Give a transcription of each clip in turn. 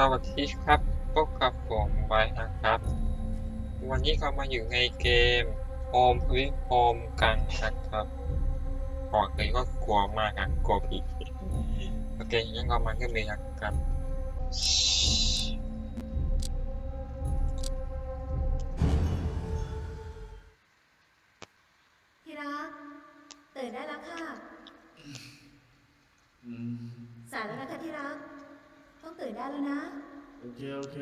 สวัสดีครับพบกับผมไว้นะครับ วันนี้ก็มาอยู่ในเกมโฮมวิโฮมกันนะครับก่อนเลยก็กลัวมากนะกลัวผีโอเคงั้นก็มากันเลยนะครับที่รักตื่นได้แล้วค่ะอืมสายแล้วนะคะที่รักต้องตื่นได้แล้วนะโอ เคโอเค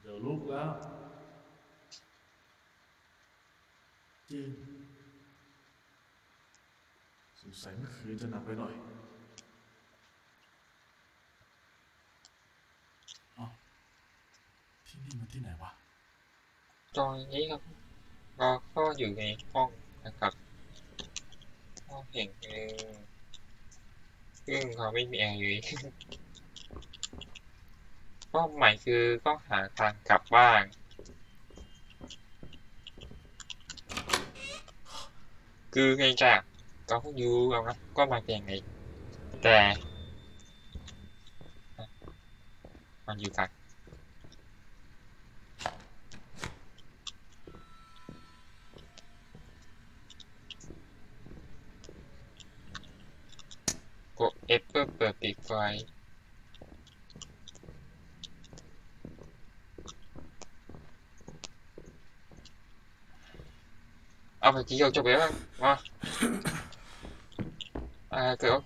เดี๋ยวลุกแล้ว จริงสงสัยเมื่อคืนจะหนักไปหน่อยอที่นี่มันที่ไหนวะ ตอนนี้ครับ เราก็อยู่ในห้องนะครับห้องแห่งหนึ่งซึ่งเขาไม่มีแอร์อยู่ เป้าหมายคือต้องหาทางกลับบ้านคือไงจ้ะก็เพิ่งรู้เอานะก็มาเป็นยังไง แต่มันอยู่กันกด F เพื่อเปิดปิดไฟ เอาไปกี่จบไปบ้างมาอะไรเกิดก็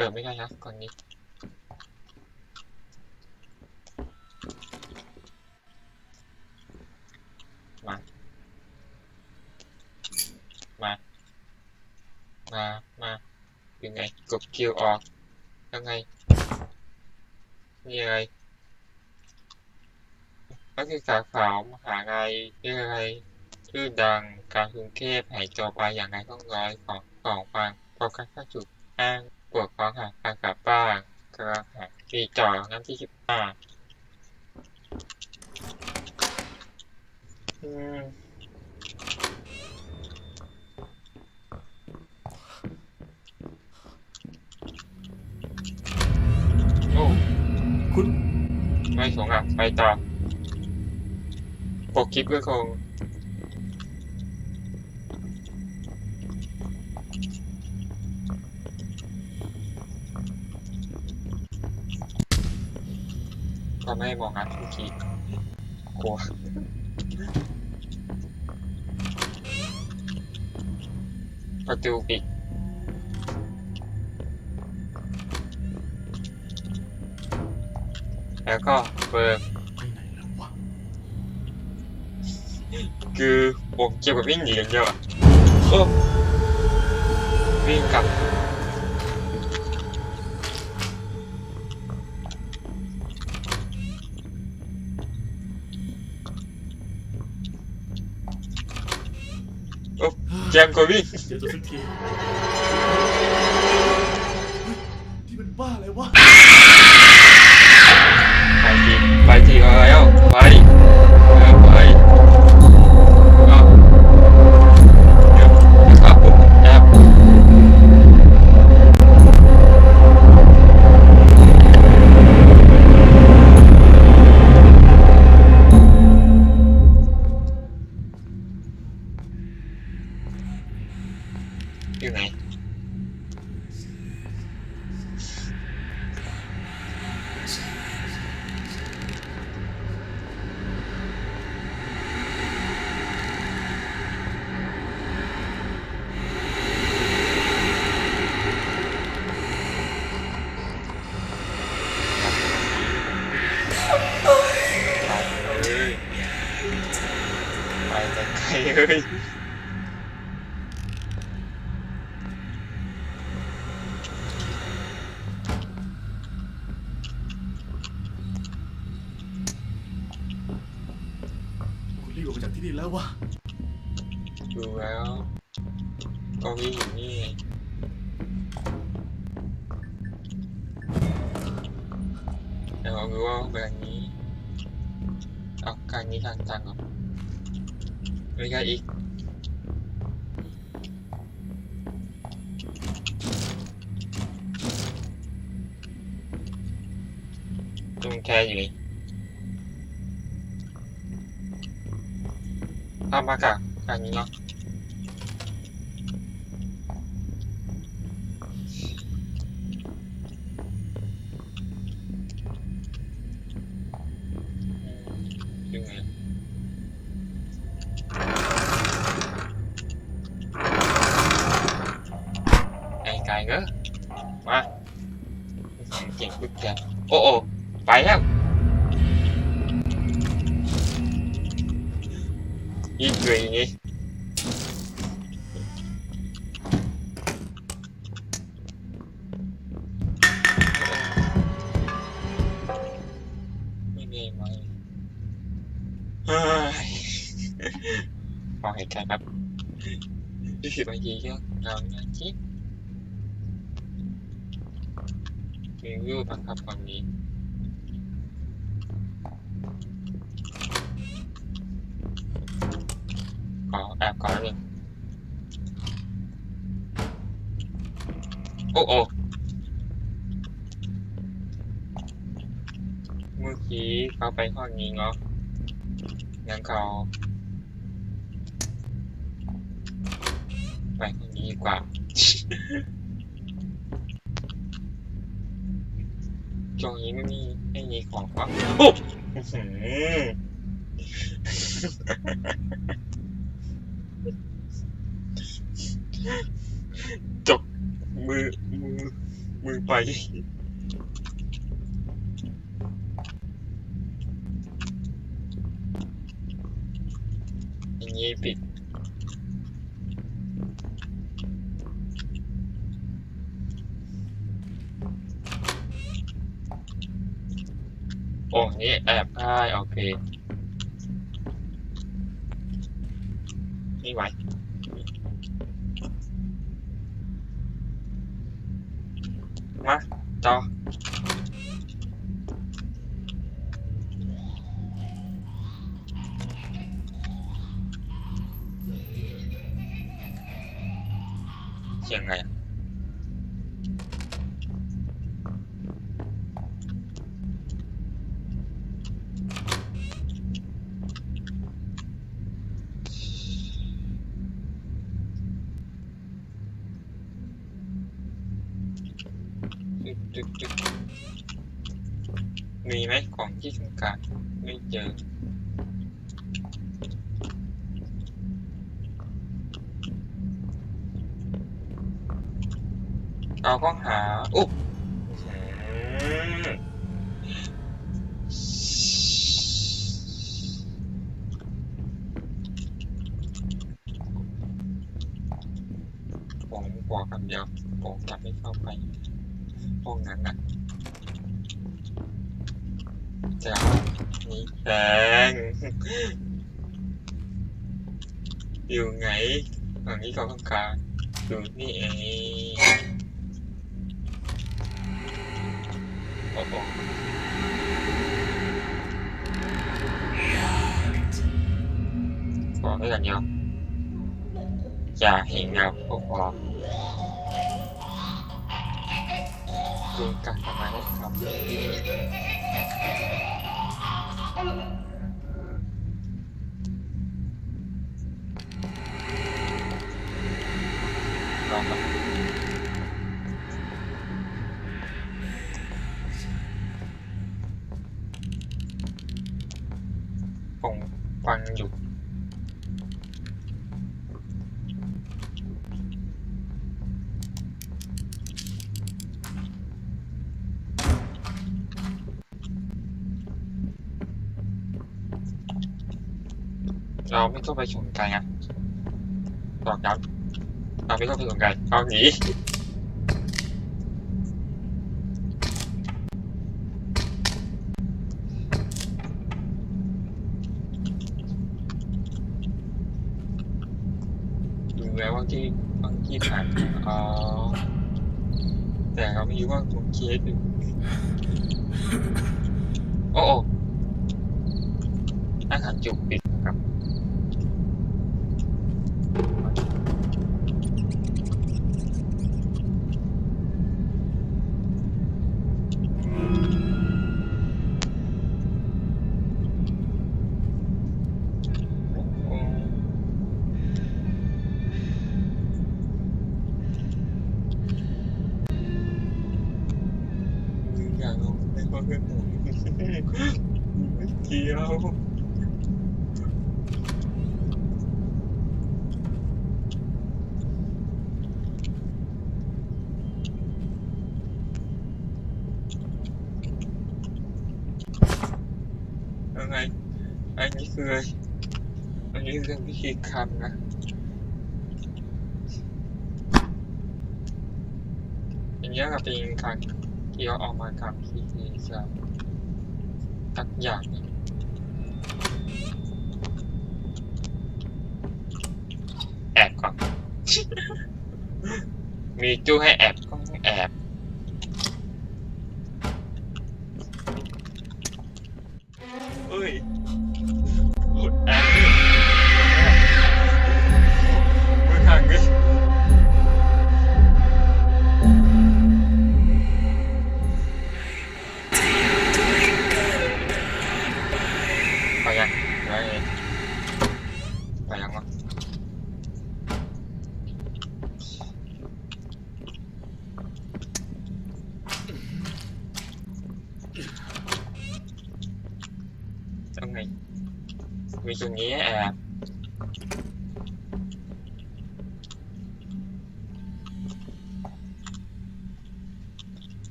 เปิดไม่ได้ด้วยเปิดไม่ได้ครับก่อนนี้มา มา มา มายังไง กดคิวออกยังไงนี่อะไรนักศึกษาสาวมหาลัยวิทยาลัยชื่อดังกางกรุงเทพหายตัวไปอย่างไรต้องร้อยของสองฟังพบกันข้าจุดอ้าง ปวดท้องหาการกลับบ้านกระหายมีจอน้ำที่สิบห้าอืมโอ้คุณ ไม่สงอะไปต่อปกคลิปก็คง ไม่ให้มองหาทุกทีกลัวประตูปิดแล้วก็เปิดไปไหนแล้ววะคือผมเกี่ยวกับวิ่งหนีอย่างเดียวอะโอ้วิ่งกลับ โอ้แจมก็วิ่งเดี๋ยวจะสักทีที่มันบ้าอะไรวะ ไปทีไปทีเอาแล้วไป อยู่ ออกไปจากที่นี่แล้ววะดูแล้วก็วิ่งอยู่นี่แต่เรารู้ว่าแบบนี้เอาการนี้ทางตังเหรอไม่ใช่อีกจุงแคอยู่นี่ เอามากับการนี้เนาะ อ้ไก่เนอะมาเก่งปึ๊กแกโอ้โอ้ไปแล้วยี่จุยนี่ไม่มีไหมเฮ้ยขอเหตุการณ์ครับยี่สิบนาทีก็เรานาทีมีวิวบ้างครับวันนี้ อ้โอ้เมื่อกี้เขาไปห้องนี้เนาะงั้นเขาไปห้องนี้ดีกว่า ตรงนี้ไม่มีไม่มีของวะโอ้อื้อหือ มือไปอย่างนี้ปิดโอ้นี่แอบได้โอเค นี่ไหว ต่อเสียงไง มีไหมของที่ต้องการไม่เจอเราก็หาอุ๊บผมบอกคำเดียวผมจะไม่เข้าไป ห้องนั้นน่ะ จะมีแสงอยู่ไงฝั่งนี้ก็ต้องการอยู่นี่เองโอ้โหบอกได้อย่างเดียวอย่าเห็นเงาพวก็พอดูการทำงานได้ครับลองครั บผม ต้องไปสนใจนะบอกครับเราไม่ต้องไปสนใจเอาหนีแล้วว่าที่บางที่ผ่านอ๋อแต่เราไม่รู้ว่าตรงเคสอยู่โอ้โอ้อาหารจุกปิดครับ โอ้อยากลงไปก็เพื่อนผมไม่เกี่ยวยังไงอันนี้ คือ อันนี้คือวิธีคำนนะอย่างเงี้ยก็เป็นการที่เราเออกมาทำที่จะตักอย่างนึ่งแอบก่อน มีตู้ให้แอบก็แอบเฮ้ย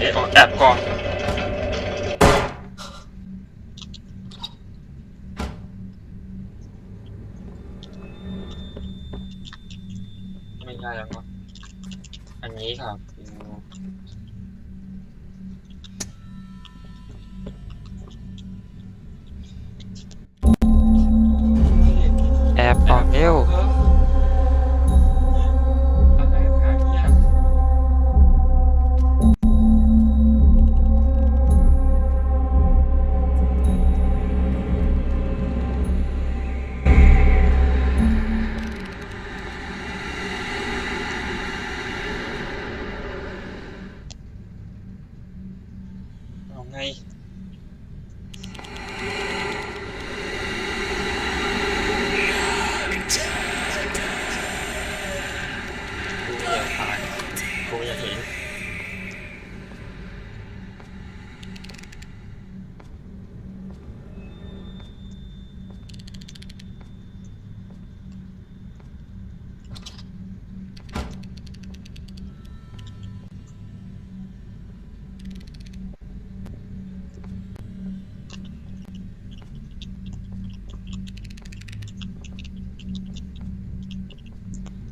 แอบก่อน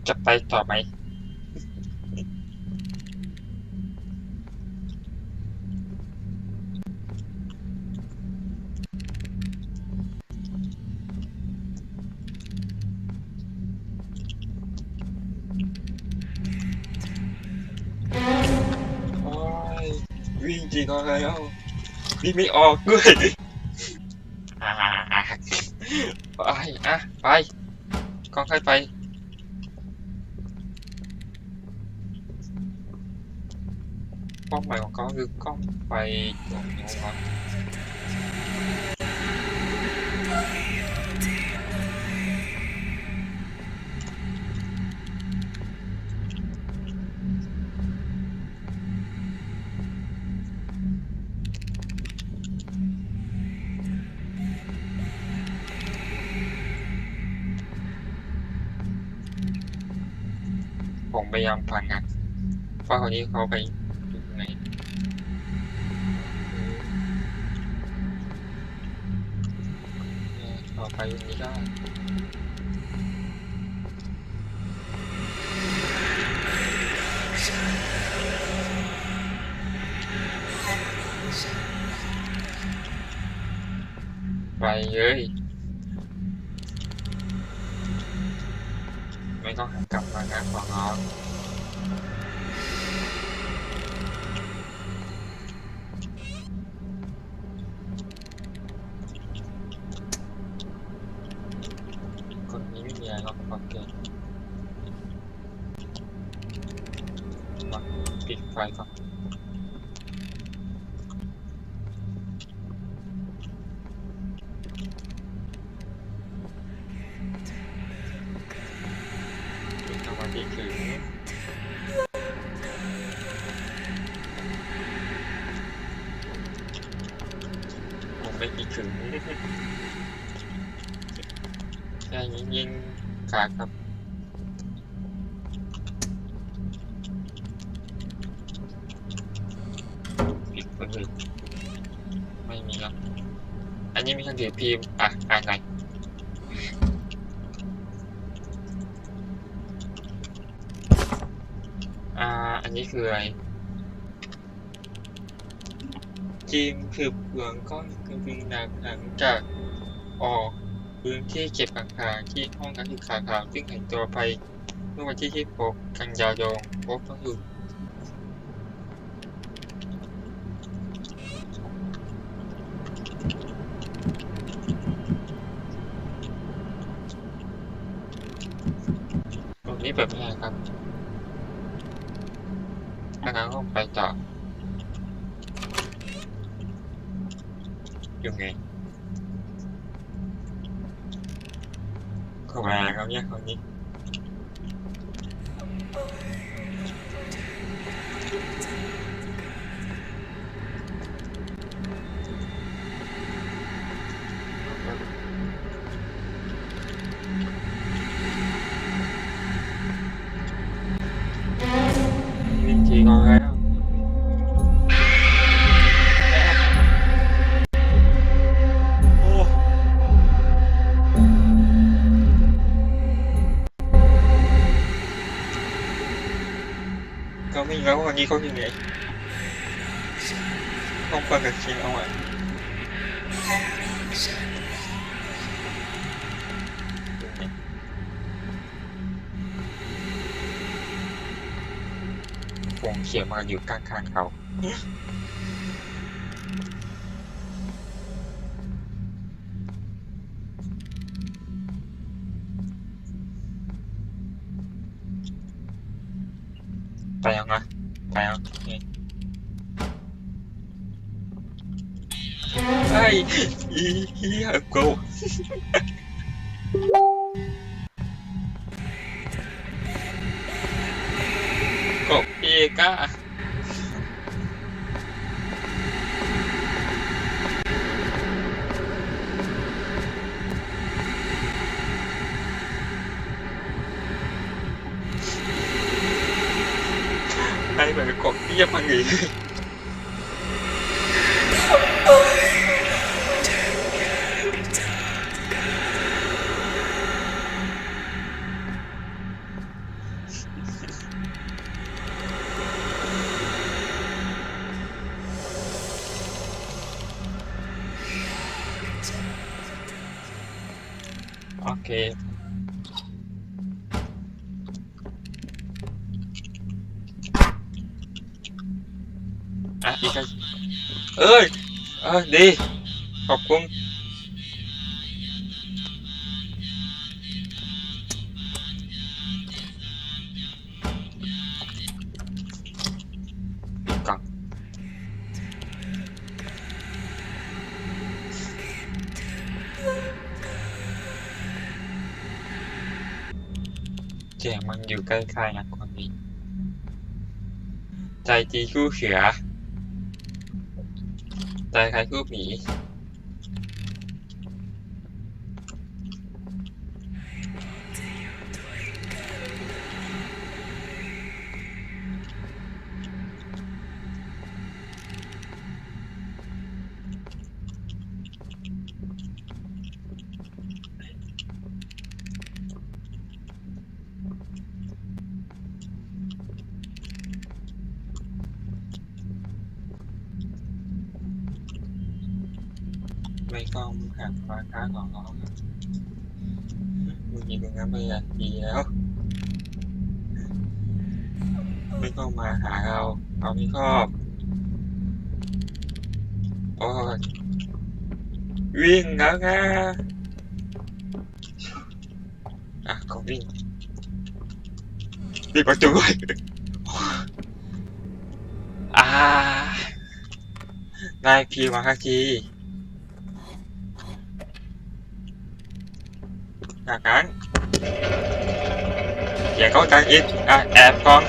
จะไปต่อไหมวิ่งจริงก็แล้ววิ่งไม่ออกด้วย เป้าหมายของเขาคือกล้องไปตรงนู้นครับผมพยายามผ่านงานว่าคนนี้เขาไป ต่อไปตรงนี้ได้ไปเถึงแค่ยิงขาครับปิดคนอื่นไม่มีครับ อันนี้มีครื่องถือพิมพ์อะอ่านหน่อยอ่า อันนี้คืออะไร จีมคือเปลืองก้อนกระวิงดางหลังจากออกพื้นที่เก็บอาคารที่ห้องการศึกษาขาวซึ่งหายตัวไปเมื่อวันที่ 26 กันยายนพบว่าอยู่ตรงนี้แบบนี้ครับแล้วก็ไปต่อ อยู่ไงเข้าม ก็ไม่รู้ว่าวันนี้เขาอยู่ไหนต้องเปิดกับคิงเอาไว้วงเขียวมาอยู่ข้างๆเขา เหี้ยกูกบเอก้าไอ้เหมือนกบเยี่ยมมันอี เค อะอีกอันเอ้ยเออดี ขอบคุณ ยงมันอยู่ใกล้ๆนะคนนี้ใจจีคู่เขือ ใจใครคู่หมี ดีแล้ว ไม่ต้องมาหาเราเราไม่ชอบโอ้ยวิ่งแล้วนะอะก็วิ่งปิดประตูด้วยอ่านายพีมาคักทีจากนั้น อย่าเข้าใจอีกอะแอบกอง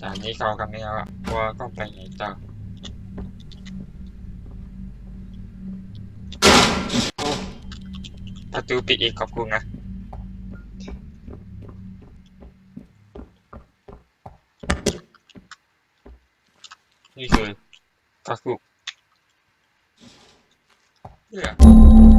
จากนี้เขากันไม่เอาอะว่าต้องไปไหนต่อประตูปิดอีกขอบคุณนะนี่คือฟักฟุกเนี่ย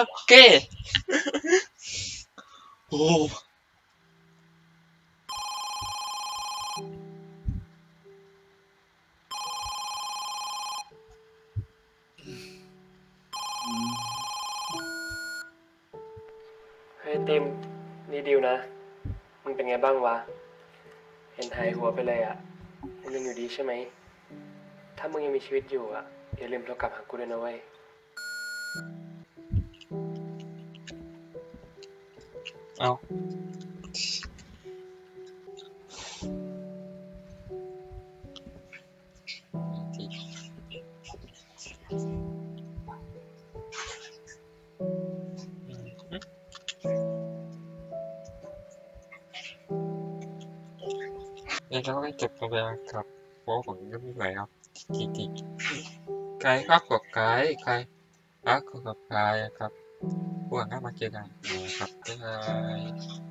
Ok. oh. เฮ้ยติมนี่ดิวนะมึงเป็นไงบ้างวะ เห็นหายหัวไปเลยอะ่ะมึงยังอยู่ดีใช่ไหม ถ้ามึงยังมีชีวิตอยู่อะ่ะ อย่าลืมโทรกลับหากูด้วยนะเว้ย เอาแล้วเราก็จบกันไปแล้วครับเพราะผมก็ไม่ไหวครับทีทีไกด์ครับกับไกด์ไกด์รักกับไกด์ครับพวกนั้นมาเจอกัน mais.